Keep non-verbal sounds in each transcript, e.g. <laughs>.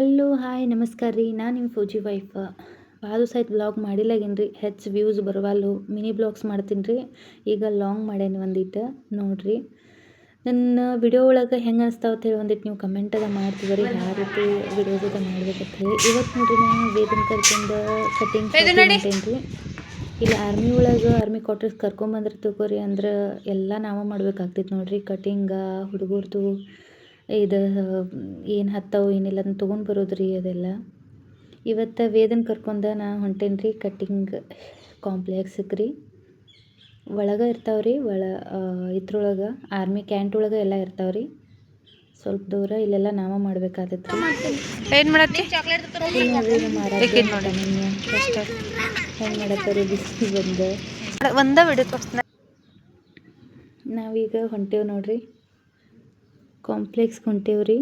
Hello hi ನಮಸ್ಕಾರ ರೀ. ನಾನು ನಿಮ್ಮ ಫೌಜಿ ವೈಫ್ ಭಾಳ ದಿವಸ ಆಯ್ತು ಬ್ಲಾಗ್ ಮಾಡಿಲ್ಲಾಗೇನು ರೀ? ಹೆಚ್ಚು ವ್ಯೂಸ್ ಬರವಲ್ಲು. ಮಿನಿ ಬ್ಲಾಗ್ಸ್ ಮಾಡ್ತೀನಿ ರೀ. ಈಗ ಲಾಂಗ್ ಮಾಡೇನಿ ಒಂದಿಟ್ಟು ನೋಡಿರಿ. ನನ್ನ ವಿಡಿಯೋ ಒಳಗೆ ಹೆಂಗೆ ಅನಿಸ್ತಾವ ಅಂತ ಹೇಳಿ ಒಂದಿಟ್ಟು ನೀವು ಕಮೆಂಟಾಗ ಮಾಡ್ತೀವಿ ರೀ ಯಾವ ರೀತಿ ವಿಡಿಯೋಸ್ ಅದ ಮಾಡ್ಬೇಕಂತ ಹೇಳಿ. ಇವತ್ತು ನೋಡಿರಿ ನಾನು ವೇದನ್ ಕರ್ಕೊಂಡು ಕಟಿಂಗ್ ಮಾಡ್ತೀನಿ ರೀ. ಇಲ್ಲಿ ಆರ್ಮಿ ಒಳಗೆ ಆರ್ಮಿ ಕ್ವಾರ್ಟರ್ಸ್ ಕರ್ಕೊಂಬಂದ್ರೆ ತಗೋರಿ ಅಂದ್ರೆ ಎಲ್ಲ ನಾವೇ ಮಾಡ್ಬೇಕಾಗ್ತೈತೆ ನೋಡಿರಿ. ಕಟಿಂಗ ಹುಡುಗರ್ದು ಇದು ಏನು ಹತ್ತವು ಏನಿಲ್ಲ ಅದನ್ನ ತೊಗೊಂಡು ಬರೋದ್ರಿ ಅದೆಲ್ಲ. ಇವತ್ತು ವೇದನ್ ಕರ್ಕೊಂಡ ನಾ ಹೊಂಟೇನಿ ರೀ ಕಟಿಂಗ್ ಕಾಂಪ್ಲೆಕ್ಸ್ ರೀ ಒಳಗೆ ಇರ್ತಾವೆ ರೀ ಒಳ ಇದ್ರೊಳಗೆ ಆರ್ಮಿ ಕ್ಯಾಂಟ್ ಒಳಗೆ ಎಲ್ಲ ಇರ್ತಾವೆ ರೀ ಸ್ವಲ್ಪ ದೂರ ಇಲ್ಲೆಲ್ಲ ನಾವ ಮಾಡ್ಬೇಕಾಗತ್ತೆ ಏನ್ ಮಾಡತ್ತಿ? ಹೆಂಗೆ ಮಾಡತ್ತಾರೆ? ಬಿಸಿ ಬಂದು. ಒಂದ ನಾವೀಗ ಹೊಂಟೇವು ನೋಡ್ರಿ. ಕಾಂಪ್ಲೆಕ್ಸ್ಗೆ ಹೊಂಟೇವು ರೀ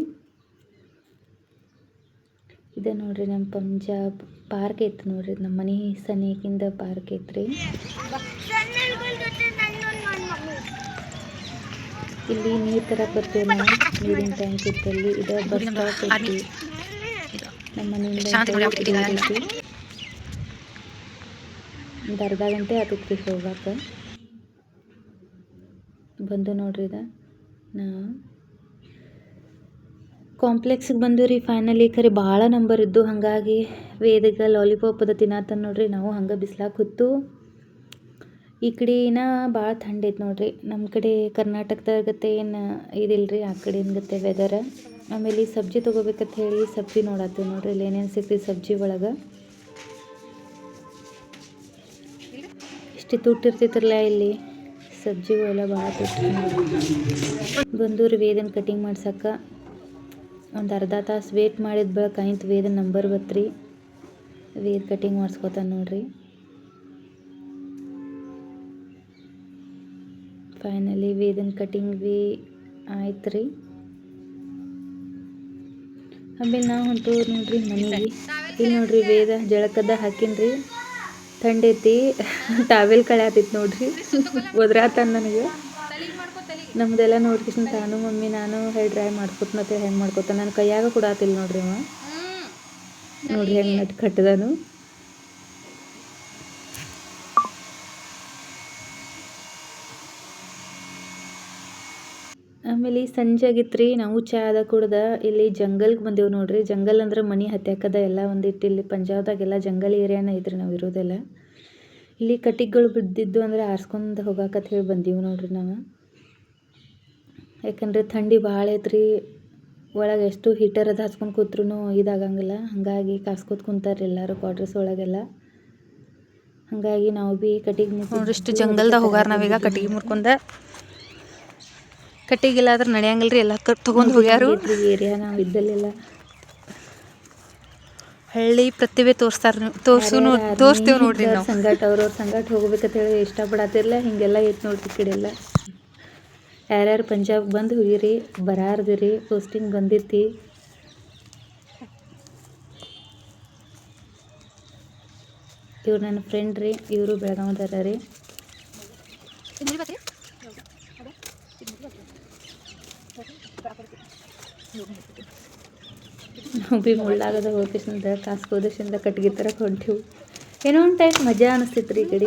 ಇದೆ ನೋಡ್ರಿ ನಮ್ಮ ಪಂಜಾಬ್ ಪಾರ್ಕ್ ಐತೆ ನೋಡ್ರಿ ನಮ್ಮ ಮನೆ ಸನೇಕಿಂದ ಪಾರ್ಕ್ ಐತ್ರಿ ಇಲ್ಲಿ ನೀರ್ ತರ ಬರ್ತೀವಿ ನಾವು ನೀರಿನ ಟ್ಯಾಂಕ್ ಇತ್ತಲ್ಲಿ ಇದು ಬಸ್ ಸ್ಟಾಪ್ ಐತಿ ನಮ್ಮ ಮನೆಯಿಂದ ಒಂದು ಅರ್ಧ ಗಂಟೆ ಆತೈತೆ ಹೋಗಾಕ. ಬಂದು ನೋಡ್ರಿ ಇದ. ನಾ ಕಾಂಪ್ಲೆಕ್ಸಿಗೆ ಬಂದು ರೀ ಫೈನಲಿ ಖರೆ ಭಾಳ ನಂಬರ್ ಇದ್ದು. ಹಾಗಾಗಿ ವೇದಿಕೆ ಲಾಲಿಪಾಪ್ ಅದ ತಿನ್ನತ್ತ ನೋಡ್ರಿ, ನಾವು ಹಂಗೆ ಬಿಸ್ಲಾಗ ಹೊತ್ತು ಈ ಕಡೆ ಕಡೆನ ಭಾಳ ಥಂಡ್ ಐತೆ ನೋಡ್ರಿ. ನಮ್ಮ ಕಡೆ ಕರ್ನಾಟಕದಾಗತ್ತೆ ಏನು ಇದಿಲ್ರಿ, ಆ ಕಡೆ ಗತೆ ವೆದರ್ ಆಮೇಲೆ ಈ ಸಬ್ಜಿ ತೊಗೋಬೇಕಂತ ಹೇಳಿ ಸಬ್ಜಿ ನೋಡತ್ತೀವಿ ನೋಡ್ರಿ ಇಲ್ಲಿ ಏನೇನು ಸಿಕ್ತಿ ಸಬ್ಜಿ ಒಳಗೆ. ಇಷ್ಟು ತುಟ್ಟಿರ್ತಿತ್ತಲ್ಲ ಇಲ್ಲಿ? ಸಬ್ಜಿಗಳೆಲ್ಲ ಭಾಳ ತುಟ್ಟಿ ಬಂದೂರು ವೇದನ್ ಕಟಿಂಗ್ ಮಾಡ್ಸಕ್ಕೆ ಒಂದು ಅರ್ಧ ತಾಸು ವೇಟ್ ಮಾಡಿದ ಬಳಿಕ ಐಂತ ವೇದ ನಂಬರ್ ಬತ್ರಿ. ವೇದ ಕಟಿಂಗ್ ಮಾಡಿಸ್ಕೊತಾನೆ ನೋಡ್ರಿ. ಫೈನಲಿ ವೇದನ್ ಕಟಿಂಗ್ ಬಿ ಆಯ್ತು ರೀ ಆಮೇಲೆ ನಾವು ಹೊಂಟು ನೋಡ್ರಿ ಮನೆಗೆ. ಇಲ್ಲಿ ನೋಡ್ರಿ ವೇದ ಜಳಕದ ಹಾಕಿನ್ರಿ. ಥಂಡೈತಿ <laughs> ಟಾವೆಲ್ ಕಳ್ಯಾತೈತಿ ನೋಡ್ರಿ. <laughs> ಒದ್ರಾತಾನ ನನಗೆ. ನಮ್ದೆಲ್ಲ ನೋಡ್ಕಿಸ್ ತಾನು, ಮಮ್ಮಿ, ನಾನು ಹೇಳಿ ಡ್ರೈ ಮಾಡ್ಕೊತ್ನತ್ತೆ ಹೆಂಗೆ ಮಾಡ್ಕೊತ ನನ್ನ ಕೈಯಾಗ ಕೊಡಾತಿಲ್ಲ ನೋಡ್ರಿ ಅವ. ನೋಡ್ರಿ ಹೆಂಗೆ ನಟ್ ಕಟ್ಟದನು ಆಮೇಲೆ ಸಂಜೆ ಆಗಿತ್ತು ನಾವು ಚಾ ಅದ ಕುಡ್ದ ಇಲ್ಲಿ ಜಂಗಲ್ಗೆ ಬಂದೇವು ನೋಡ್ರಿ. ಜಂಗಲ್ ಅಂದ್ರೆ ಮನೆ ಹತ್ಯಾಕದ ಎಲ್ಲ ಒಂದಿಟ್ಟು ಇಲ್ಲಿ ಪಂಜಾಬ್ದಾಗೆಲ್ಲ ಜಂಗಲ್ ಏರಿಯಾನ ಇದ್ರಿ ನಾವು ಇರೋದೆಲ್ಲ. ಇಲ್ಲಿ ಕಟ್ಟಿಗೆಗಳು ಬಿದ್ದಿದ್ದು ಅಂದ್ರೆ ಆರ್ಸ್ಕೊಂಡು ಹೋಗಾಕತ್ ಹೇಳಿ ಬಂದೀವಿ ನೋಡ್ರಿ ನಾವು. ಯಾಕಂದ್ರೆ ಥಂಡಿ ಭಾಳ ಐತ್ರಿ. ಒಳಗೆ ಎಷ್ಟು ಹೀಟರ್ ಅದು ಹಚ್ಕೊಂಡು ಕೂತ್ರೂ ಇದಾಗಂಗಿಲ್ಲ. ಹಾಗಾಗಿ ಕಾಸ್ಕೋತ ಕುಂತಾರೆ ಎಲ್ಲರೂ ಕ್ವಾಟ್ರಸ್ ಒಳಗೆಲ್ಲ. ಹಾಗಾಗಿ ನಾವು ಭೀ ಕಟ್ಟಿಗೆ ನೋಡ್ರಿ ಇಷ್ಟು ಜಂಗಲ್ದಾಗ ಹೋಗಾರ ನಾವೀಗ ಕಟ್ಟಿಗೆ ಮುರ್ಕೊಂಡ. ಕಟ್ಟಿಗಿಲ್ಲ ಆದ್ರೆ ರೀ ಎಲ್ಲ ತಗೊಂಡ್ ಹೋಗ್ಯಾರು. ಏರಿಯಾ ನಾವು ಇದ್ದಲ್ಲೆಲ್ಲ. ಹಳ್ಳಿ ಪ್ರತಿಭೆ ತೋರಿಸ್ತಾರ ತೋರಿಸು ತೋರ್ಸು ತೋರಿಸ್ತೇವೆ ನೋಡ್ರಿ ನಾವು. ಸಂಗಟ ಅವ್ರವ್ರ ಸಂಗಾಟ ಹೋಗ್ಬೇಕಂತ ಹೇಳಿ ಇಷ್ಟಪಡತ್ತಿರಲ್ಲ ಹಿಂಗೆಲ್ಲ ಐತೆ ನೋಡ್ರಿ ಈ ಕಡೆ ಎಲ್ಲ ಯಾರ್ಯಾರು ಪಂಜಾಬ್ ಬಂದು ಹೋಗಿರಿ ಬರಾರ್ದಿರಿ ಪೋಸ್ಟಿಂಗ್ ಬಂದಿತ್ತು. ಇವ್ರು ನನ್ನ ಫ್ರೆಂಡ್ ರೀ, ಇವರು ಬೆಳಗಾವದಾರ ರೀ. ನಾವು ಭೀ ಮುಳ್ಳಾಗದ ಹೋಗಿಸಿಂದ ಕಾಸ್ಕೋದಶಿಂದ ಕಟ್ಗೆ ತರಕ್ಕೆ ಹೊಂಟಿವು. ಏನೋ ಒಂದು ಟೈಪ್ ಮಜಾ ಅನಿಸ್ತಿತ್ತು ರೀ ಈ ಕಡೆ.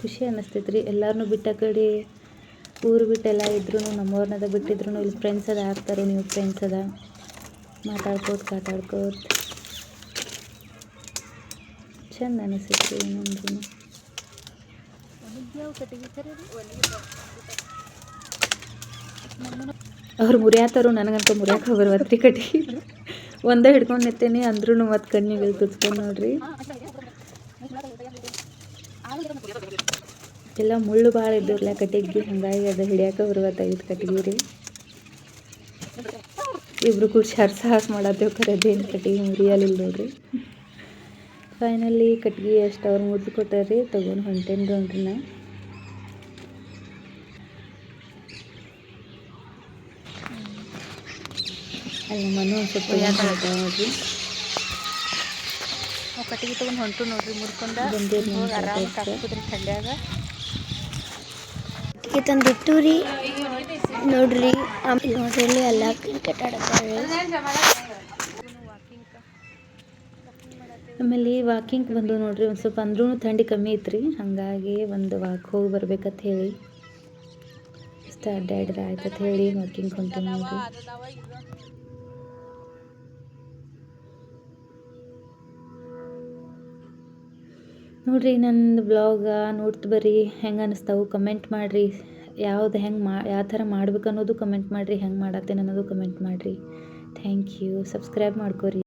ಖುಷಿ ಅನ್ನಿಸ್ತೈತೆ ರೀ ಎಲ್ಲರನ್ನೂ ಬಿಟ್ಟ ಕಡೆ ಊರು ಬಿಟ್ಟೆಲ್ಲ ಇದ್ರೂ ನಮ್ಮವ್ರನ್ನದ ಬಿಟ್ಟಿದ್ರು ಇಲ್ಲಿ ಫ್ರೆಂಡ್ಸ್ ಅದ ಆಗ್ತಾರೆ ನೀವು ಫ್ರೆಂಡ್ಸ್ ಅದ? ಮಾತಾಡ್ಕೋತ ಕಾತಾಡ್ಕೋತ ಚಂದ ಅನಿಸ್ತೈತೆ ರೀ ಅವ್ರು ಮುರಿಯಾತರು, ನನಗಂತ ಮುರಿಯಾಕ ಬರ್ವತ್ರಿ ಕಟ್ಟಿ. ಒಂದೇ ಹಿಡ್ಕೊಂಡು ನಿಂತೇನಿ ಅಂದ್ರೂ ಮತ್ತೆ ಕಣ್ಣಿಗೆ ಕುತ್ಕೊಂಡು ನೋಡ್ರಿ. ಎಲ್ಲ ಮುಳ್ಳು ಭಾಳ ಇದ್ದಿರಲ್ಲ ಕಟ್ಟಿಗೆ ಹಂಗಾಗಿ ಅದು ಹಿಡಿಯಾಕ ಬರ್ವತ್ತಾಗಿತ್ತು ಕಟ್ಟಿಗೆ ರೀ. ಇಬ್ರು ಕೂಡಿ ಹರ್ಸ ಹಾಸ್ ಮಾಡತ್ತೇವೆ ಕರೆದೇನು ಕಟ್ಟಿಗೆ ಮುರಿಯಲಿಲ್ಲ ನೋಡ್ರಿ. ಫೈನಲಿ ಕಟ್ಗೆ ಎಷ್ಟು ಅವ್ರು ಮುರಿದು ಕೊಟ್ಟಾರ್ರಿ ತಗೊಂಡು ಹೊಂಟೇನು ನೋಡ್ರಿ ನಾ ಅಲ್ಲಿ ಮನೆ ಒಂದು ಸ್ವಲ್ಪ ನೋಡ್ರಿ ಕಟ್ಟಿಗೆ ತೊಗೊಂಡು ಹೊಂಟು ನೋಡ್ರಿ ಮುರ್ಕೊಂಡ. ಹೋಗಿ ಆರಾಮ್ ತಂದು ಬಿಟ್ಟು ಥಂಡ್ಯಾಗ. ಅಕ್ಕಿ ತಂದಿಟ್ಟು ರೀ. ನೋಡ್ರಿ ಆಮೇಲೆ ನೋಡ್ರಿ ಇಲ್ಲಿ ಎಲ್ಲ ಕ್ರಿಕೆಟ್ ಆಡತ್ತಾರೆ ಆಮೇಲೆ ವಾಕಿಂಗ್ ಬಂದು ನೋಡ್ರಿ ಒಂದು ಸ್ವಲ್ಪ ಅಂದ್ರೂ ಥಂಡಿ ಕಮ್ಮಿ ಐತ್ರಿ. ಹಾಗಾಗಿ ಒಂದು ವಾಕ್ ಹೋಗಿ ಬರ್ಬೇಕಂತ ಹೇಳಿ. ಇಷ್ಟ ಅಡ್ಡಾಡ್ರೆ ಆಯ್ತಂತ ಹೇಳಿ ವಾಕಿಂಗ್ ಕಂಟಿನ್ಯೂ ನೋಡ್ರಿ. ನೋಡ್ರಿ ನಂದು ಬ್ಲಾಗ ನೋಡ್ತ ಬರ್ರಿ. ಹೆಂಗೆ ಅನಿಸ್ತಾವು? ಕಮೆಂಟ್ ಮಾಡಿರಿ. ಯಾವ್ದು ಹೆಂಗೆ ಮಾ, ಯಾವ ಥರ ಮಾಡ್ಬೇಕು ಅನ್ನೋದು ಕಮೆಂಟ್ ಮಾಡಿರಿ. ಹೆಂಗೆ ಮಾಡತ್ತೇನೆ ಅನ್ನೋದು ಕಮೆಂಟ್ ಮಾಡಿರಿ. ಥ್ಯಾಂಕ್ ಯು ಸಬ್ಸ್ಕ್ರೈಬ್ ಮಾಡ್ಕೊರಿ.